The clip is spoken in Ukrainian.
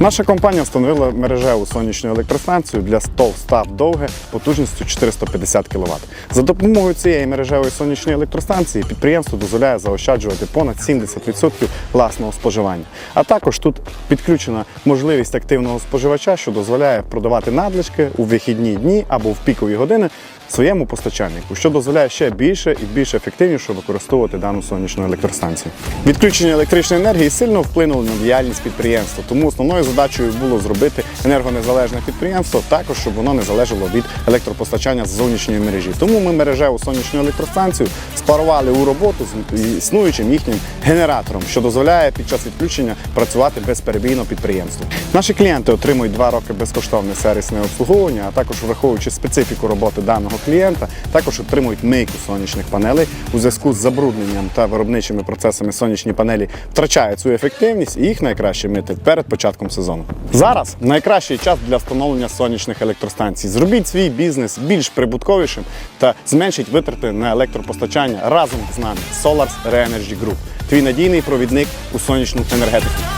Наша компанія встановила мережеву сонячну електростанцію для став довге потужністю 450 кВт. За допомогою цієї мережевої сонячної електростанції підприємство дозволяє заощаджувати понад 70% власного споживання. А також тут підключена можливість активного споживача, що дозволяє продавати надлишки у вихідні дні або в пікові години своєму постачальнику, що дозволяє ще більше і більш ефективніше використовувати дану сонячну електростанцію. Відключення електричної енергії сильно вплинуло на діяльність підприємства, тому основною задачею було зробити енергонезалежне підприємство, також щоб воно не залежало від електропостачання з зовнішньої мережі. Тому ми мережеву сонячну електростанцію спарували у роботу з існуючим їхнім генератором, що дозволяє під час відключення працювати безперебійно підприємству. Наші клієнти отримують два роки безкоштовне сервісне обслуговування, а також враховуючи специфіку роботи даного клієнта, також отримують мийку сонячних панелей у зв'язку з забрудненням та виробничими процесами сонячні панелі втрачають свою ефективність і їх найкраще мити перед початком сезону. Зараз найкращий час для встановлення сонячних електростанцій. Зробіть свій бізнес більш прибутковішим та зменшіть витрати на електропостачання разом з нами. Solars Re-Energy Group. Твій надійний провідник у сонячну енергетику.